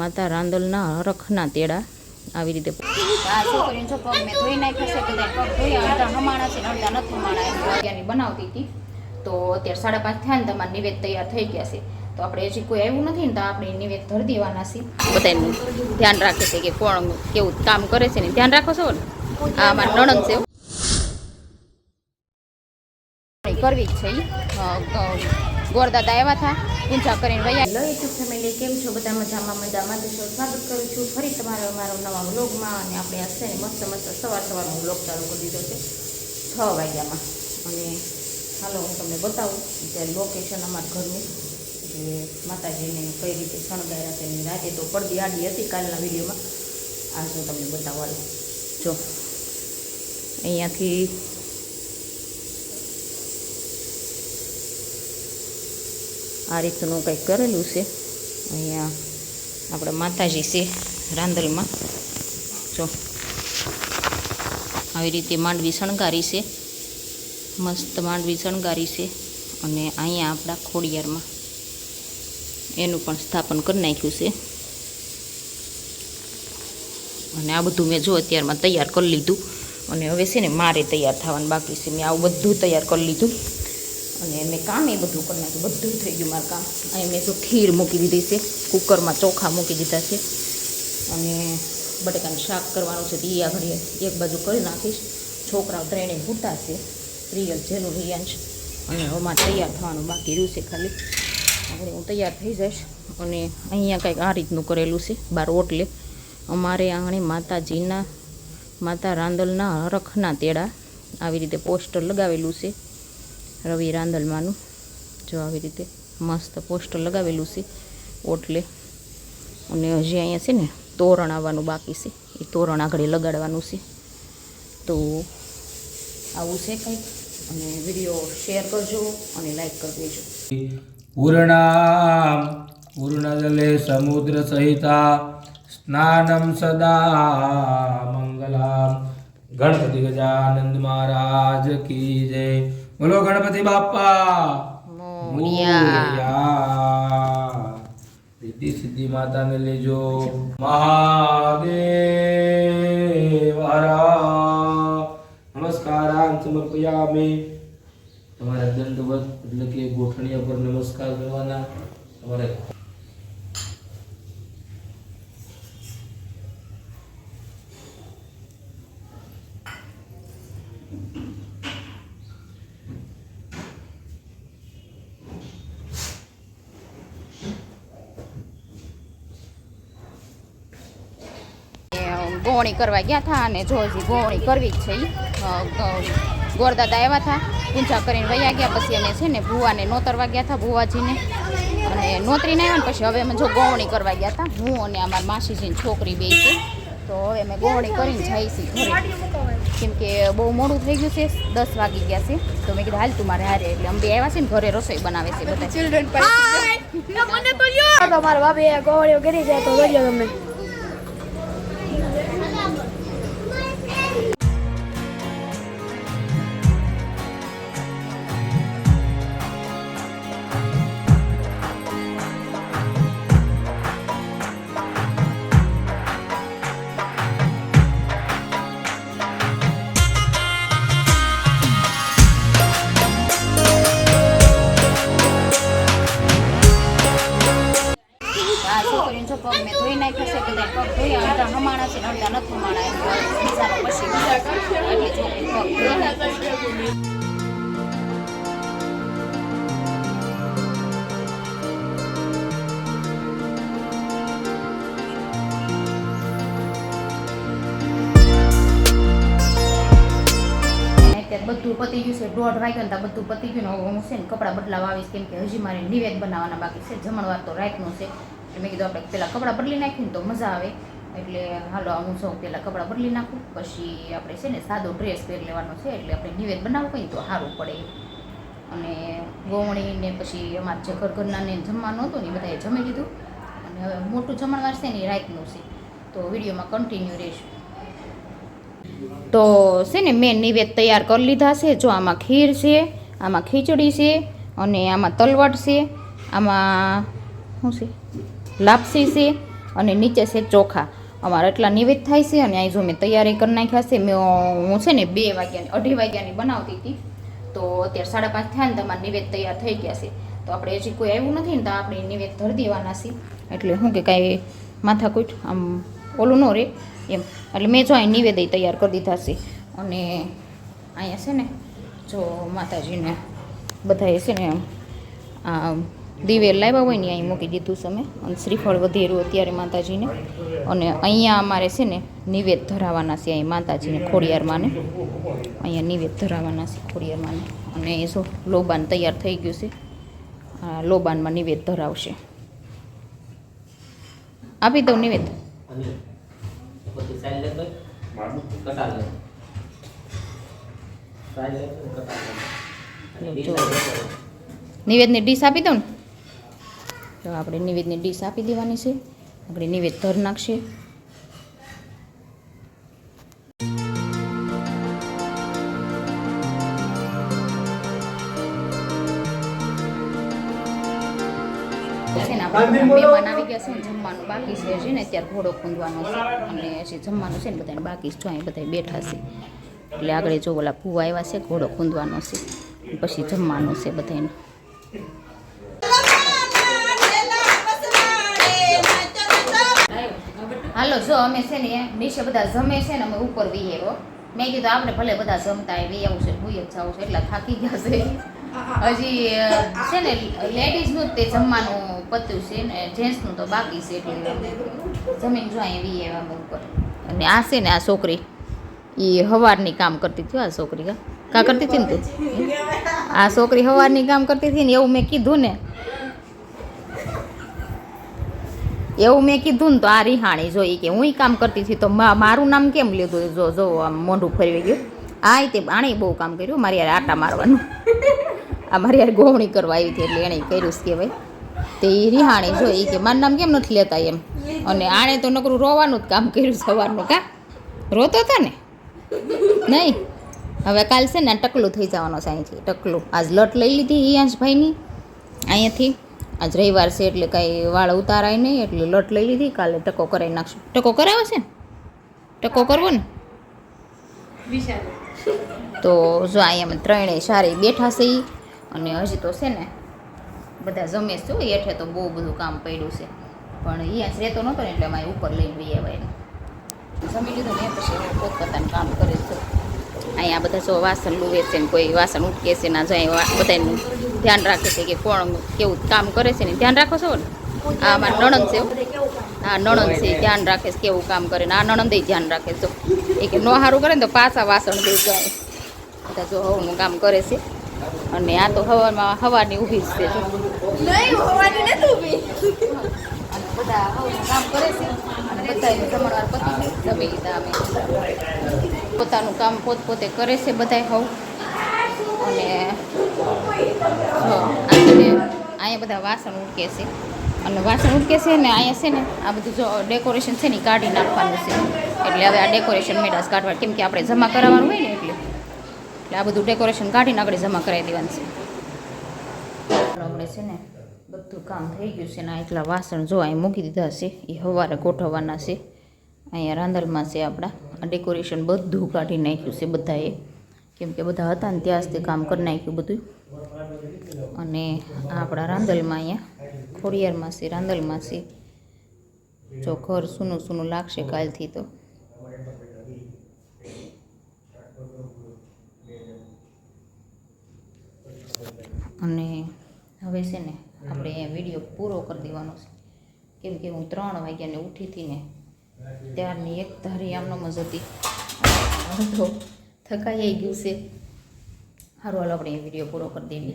માતા રાંદલના હરખના તેડા આવી રીતે છોકરીને જો પગ બનાવતી હતી. તો અત્યારે સાડા પાંચ થયા ને તમારા નિવેદ તૈયાર થઈ ગયા છે. તો આપણે હજી કોઈ આવ્યું નથી ને તો આપણે નિવેદ ધરી દેવાના છે. બધાનું ધ્યાન રાખે છે કે કોણ કેવું કામ કરે છે ને. ધ્યાન રાખો છો ને? આ અમારા નણંદ છે. કરવી જ છે ગોરદાદા આવ્યા હતા પૂજા કરીને વયા લો યુટ્યુબ ફેમિલી, કેમ છો? બધા મજામાં મજામાં તો સ્વાગત કરું છું. ફરી તમારો, મારો નવા વ્લોગમાં અને આપણે હશે ને મસ્ત મસ્ત સવાર સવારનો વ્લોગ ચાલુ કરી દીધો છે. છ વાગ્યામાં. અને હાલો, હું તમને બતાવું અત્યારે લોકેશન અમારા ઘરનું. જે માતાજીને કઈ રીતે શણગાર્યા છે એની રાતે તો પડદી આડી હતી કાલના વિડીયોમાં. આજે તમને બતાવવાનું. જો. અહીંયાથી આ રીતનું કંઈક કરેલું છે. અહીંયા આપણે માતાજી છે રાંદલમાં. જો, આવી રીતે માંડવી શણગારી છે. મસ્ત માંડવી શણગારી છે અને અહીંયા આપણા ખોડિયારમાં એનું પણ સ્થાપન કરી નાખ્યું છે. અને આ બધું મેં જો અત્યારમાં તૈયાર કરી લીધું. અને હવે છે ને મારે તૈયાર થવાનું બાકી છે. મેં આવું બધું તૈયાર કરી લીધું. અને મેં કામ એ બધું કરી નાખ્યું બધું થઈ ગયું મારું કામ. અહીં મેં જો ખીર મૂકી દીધી છે. કુકરમાં ચોખા મૂકી દીધા છે. અને બટેકાનું શાક કરવાનું છે. તો એ આગળ એક બાજુ કરી નાખીશ. છોકરાઓ ત્રણેય ભૂટા છે. પ્રિયલ જેનું રિયાંશ અને અમારે તૈયાર થવાનું બાકી રહ્યું છે ખાલી. આપણે હું તૈયાર થઈ જઈશ. અને અહીંયા કંઈક આ રીતનું કરેલું છે. બાર ઓટલે. અમારે આંગણે માતાજીના, માતા રાંદલના હરખના તેડા આવી રીતે પોસ્ટર લગાવેલું છે. રવિ રાંદલમાંનું જો આવી રીતે મસ્ત પોસ્ટર લગાવેલું છે, ઓટલે. અને હજી અહીંયા છે ને તોરણ આવવાનું બાકી છે. એ તોરણ આગળ લગાડવાનું છે. તો આવું છે કંઈક. અને વીડિયો શેર કરજો અને લાઈક કરી દેજો. પૂર્ણામ. પૂર્ણજલે સમુદ્ર સહિતા સ્નાનમ સદા મંગલામ. ગણપતિ ગજાનંદ મહારાજ કી જય. બોલો ગણપતિ બાપા મોરિયા સિદ્ધિ સિદ્ધિ માતાને લેજો. મહાદેવ. નમસ્કારાન સમર્પયામિ. તમારે દંડવત એટલે કે ગોઠણીયા પર નમસ્કાર કરવાના. તમારે એ ગોવણી કરવા ગયા હતા અને જો હજી ગોવણી કરવી જ છે. ગોરદાદા આવ્યા હતા પૂજા કરીને વયા ગયા પછી અમે છે ને ભુવાને નોતરવા ગયા હતા ભુવાજીને. અને નોતરીને આવ્યા ને પછી હવે અમે જો ગોવણી કરવા ગયા હતા હું અને અમારા માસીજીની છોકરી બે છે. તો હવે અમે ગોવણી કરીને જઈશી છીએ ઘરે. કેમ કે બહુ મોડું થઈ ગયું છે દસ વાગી ગયા છે. તો મેં કીધું હાલ તું મારે હારે એટલે અમે આવ્યા છે ને ઘરે રસોઈ બનાવે છે બધા. ચિલ્ડ્રન તમારા બાપે ગોવણીઓ કરી જાય તો કરજો તમે. બધું પતી ગયું છે, દોઢ વાગ્યો ને બધું પતી ગયું ને હું છે ને કપડાં બદલાવા આવીશ, કેમ કે હજી મારે નિવેદ બનાવવાના બાકી છે, જમણવાર તો રાતનું છે. મેં કીધું આપણે પહેલાં કપડાં બદલી નાખીને તો મજા આવે. એટલે હાલો હું સૌ પહેલાં કપડાં બદલી નાખું, પછી આપણે છે ને સાદો ડ્રેસ પહેરી લેવાનો છે, એટલે આપણે નિવેદ બનાવવું કંઈ તો સારું પડે અને ગોવણી ને પછી અમારા જે ઘર ઘરનાને જમવાનું હતું ને બધાએ જમી લીધું. અને હવે મોટું જમણવાર છે ને રાતનું છે. તો વિડીયોમાં કન્ટિન્યુ રહેશું. તો છે ને મેં નિવેદ તૈયાર કરી લીધા છે. જો આમાં ખીર છે, આમાં ખીચડી છે, અને આમાં તલવટ છે, આમાં શું છે? લાપસી છે, અને નીચે છે ચોખા. અમારે એટલા નિવેદ થાય છે અને અહીં જો મેં તૈયારી કરી નાખ્યા છે, મેં, હું છે ને બે વાગ્યાની, અઢી વાગ્યાની બનાવતી હતી. તો અત્યારે સાડા પાંચ થયા ને તમારા નિવેદ તૈયાર થઈ ગયા છે. તો આપણે હજી કોઈ આવ્યું નથી ને તો આપણે નિવેદ ધરી દેવાના છે. એટલે શું કે કાંઈ માથાકૂટ આમ ઓલું ન રહે. એમ, એટલે મેં જો અહીં નિવેદ તૈયાર કરી દીધા છે. અને અહીંયા છે ને, જો માતાજીને બધાએ છે ને આ દિવેલ લાવ્યા હોય ને અહીં મૂકી દીધું છે અમે. અને શ્રીફળ વધેરું અત્યારે માતાજીને. અને અહીંયા અમારે છે ને નિવેદ ધરાવવાના છે અહીં માતાજીને ખોડિયારમાંને. અહીંયા નિવેદ ધરાવવાના છે ખોડિયારમાંને. અને એ જો લોબાન તૈયાર થઈ ગયું છે. આ લોબાનમાં નિવેદ ધરાવશે. આપી દઉં નિવેદ. નિવેદની ડીશ આપી દઉં ને? તો આપણે નિવેદની ડીશ આપી દેવાની છે. આપણે નિવેદ ધર નાખશે. છે ને આપણે મહેમાન આવી ગયા છે ને જમવાનું બાકી છે ને અત્યારે ઘોડો ખૂંદવાનો છે. અને હજી જમવાનું છે ને બધાને બાકી જો અહીં બધા બેઠા છે. એટલે આગળ જો ઓલા ભૂવા આવ્યા છે ઘોડો ખૂંદવાનો છે. પછી જમવાનું છે બધાને હાલો જો અમે છે ને નીચે બધા જમે છે ને અમે ઉપર હો. મેં કીધું આપણે ભલે બધા જમતા વી આવું છે ભૂય જ જવું છે એટલા થાકી ગયા છે. હજી છે ને લેડીઝનું જ તે જમવાનું પત્યું છે ને જેન્ટ્સનું તો બાકી છે એટલે જમીન જો અહીં વીએ અમે ઉપર. અને આ છે ને આ છોકરી. એ હવારની કામ કરતી હતી આ છોકરી કા કરતી હતી ને તું? આ છોકરી હવારની કામ કરતી હતી ને એવું મેં કીધું ને એવું મેં કીધું ને તો આ રિહાણી જોઈ કે હું કામ કરતી હતી તો મારું નામ કેમ લીધું? જો જો, આમ મોઢું ફરી ગયું. આ તે આણે બહુ કામ કર્યું. મારી યાર આટા મારવાનું. આ મારી યાર ગોવણી કરવા આવી હતી એટલે એણે કર્યું છે કહેવાય. તે એ રિહાણી જોઈ કે મારું નામ કેમ નથી લેતા એમ? અને આણે તો નકરું રોવાનું જ કામ કર્યું સવારનું કા? રોતો હતો ને? નહીં. હવે કાલ છે ને ટકલું થઈ જવાનો છે અહીંથી. ટકલું. આજ લટ લઈ લીધી એ અંશભાઈની અહીંયાથી. આજ રવિવાર છે એટલે કાંઈ વાળ ઉતારાય નહીં, એટલે લટ લઈ લીધી, કાલે ટકો કરાવી નાખશું. ટકો કરાવે છે ટકો કરવો ને? તો જો અહીંયા અમે ત્રણેય સારી બેઠા છે. અને હજી તો છે ને બધા જમે છે હેઠે તો બહુ બધું કામ પડ્યું છે. પણ અહીંયા જ રહેતો નહોતો ને, એટલે અમારે ઉપર લઈને બી આવ્યા જમી લીધું ને, પછી પોતપોતાનું કામ કરે છે. અહીંયા બધા જો વાસણ લુવે છે ને, કોઈ વાસણ ઉટકે છે ના જાય બધાનું ધ્યાન રાખે છે કે કોણ કેવું કામ કરે છે ને ધ્યાન રાખો છો ને? આ અમારા નણંદ છે હા. નણંદ છે ધ્યાન રાખે છે કેવું કામ કરે ને આ નણંદે ધ્યાન રાખે જો એ કે નો સારું કરે ને તો પાછા વાસણ દઈ જાય. બધા જો હવનું કામ કરે છે. અને આ તો હવામાં હવાની ઊભી જ છે બધા કામ કરે છે. અને બધા જમણવાર પતિ પોતાનું કામ પોત પોતે કરે છે બધા હવ. અહીંયા બધા વાસણ ઉટકે છે. અને વાસણ ઉટકે છે ને અહીંયા છે ને આ બધું જો ડેકોરેશન છે ને કાઢી નાખવાનું છે. એટલે હવે આ ડેકોરેશન મેળાસ કાઢવા. કેમ કે આપણે જમા કરાવવાનું હોય ને એટલે. એટલે આ બધું ડેકોરેશન કાઢીને આપણે જમા કરાવી દેવાનું છે. આપણે છે ને બધું કામ થઈ ગયું છે ને એટલા વાસણ જો અહીં મૂકી દીધા છે. એ સવારે ગોઠવવાના છે. અહીંયા રાંદલમાં છે આપણા. ડેકોરેશન બધું કાઢી નાખ્યું છે બધાએ. કેમ કે બધા હતા ને ત્યાં જ કામ કરી નાખ્યું બધું. અને આપણા રાંદલમાં અહીંયા ખોડિયારમાં છે રાંદલમાં છે. જો ઘર સૂનું સૂનું લાગશે કાલથી તો. અને હવે છે ને આપણે અહીંયા વીડિયો પૂરો કરી દેવાનો છે. કેમ કે હું ત્રણ વાગ્યાને ઉઠી હતી ને, ત્યારની એક ધારી આમનો જ હતી. તો થકાઈ ગયું છે. સારું હાલો આપણે વીડિયો પૂરો કરી દેવી